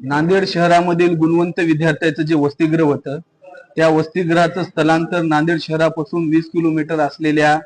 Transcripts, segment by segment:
नांदेड शहरामधील गुणवंत विद्यार्थ्याचं जे वसतिगृह होतं त्या वसतिगृहाचं स्थलांतर नांदेड शहरापासून वीस किलोमीटर असलेल्या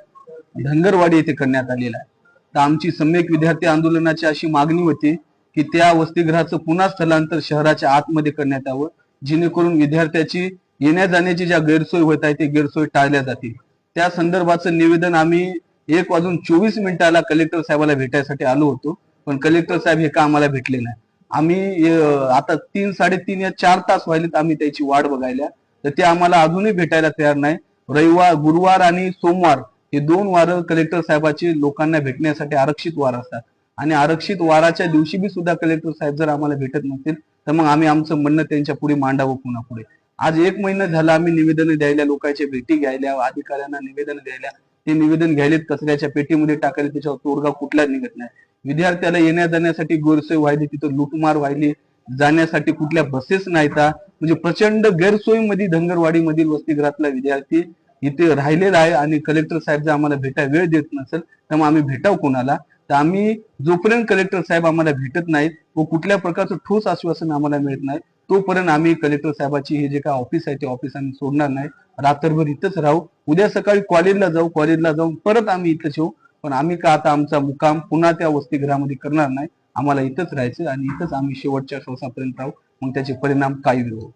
धनगरवाडी येथे करण्यात आलेलं आहे. तर आमची सम्यक विद्यार्थी आंदोलनाची अशी मागणी होती की त्या वसतिगृहाचं पुन्हा स्थलांतर शहराच्या आतमध्ये करण्यात यावं जेणेकरून विद्यार्थ्याची येण्या जाण्याची ज्या गैरसोय होत आहे ते गैरसोय टाळल्या जातील. त्या संदर्भाचं निवेदन आम्ही एक वाजून चोवीस मिनिटाला कलेक्टर साहेबाला भेटायसाठी आलो होतो पण कलेक्टर साहेब हे का आम्हाला भेटले नाही? आम्ही आता तीन साडेतीन या चार तास व्हायलेत आम्ही त्याची वाट बघायला. तर ते आम्हाला अजूनही भेटायला तयार नाही. रविवार गुरुवार आणि सोमवार हे दोन वार कलेक्टर साहेबाचे लोकांना भेटण्यासाठी आरक्षित वार असतात. आणि आरक्षित वाराच्या दिवशी बी सुद्धा कलेक्टर साहेब जर आम्हाला भेटत नसतील तर मग आम्ही आमचं म्हणणं त्यांच्या पुढे मांडावं पुन्हा पुढे. आज एक महिना झाला आम्ही निवेदन द्यायला लोकांच्या भेटी घ्यायला अधिकाऱ्यांना निवेदन द्यायला. ते निवेदन घ्यायलेत कचऱ्याच्या पेटीमध्ये टाकायला त्याच्यावर तोडगा कुठला निघत नाही. विद्यार्थ्याला येण्या जाण्यासाठी गैरसोय व्हायली तिथं लुटमार व्हायली जाण्यासाठी कुठल्या बसेस नाहीत म्हणजे प्रचंड गैरसोयीमध्ये धनगरवाडीमधील वसतिगृहातला विद्यार्थी इथे राहिलेला आहे आणि कलेक्टर साहेब जर आम्हाला भेटा वेळ देत नसेल तर मग आम्ही भेटाव कोणाला? तर आम्ही जोपर्यंत कलेक्टर साहेब आम्हाला भेटत नाहीत व कुठल्या प्रकारचं ठोस आश्वासन आम्हाला मिळत नाही तोपर्यंत आम्ही कलेक्टर साहेबाची हे जे काय ऑफिस आहे ते ऑफिस आम्ही सोडणार नाही. रात्रभर इथंच राहू. उद्या सकाळी कॉलेजला जाऊ कॉलेजला जाऊन परत आम्ही इथंच येऊ पण आम्ही का आता आमचा मुक्काम पुन्हा त्या वसतिगृहामध्ये करणार नाही? आम्हाला इथंच राहायचं आणि इथंच आम्ही शेवटच्या श्वासापर्यंत राहू. मग त्याचे परिणाम काय होऊ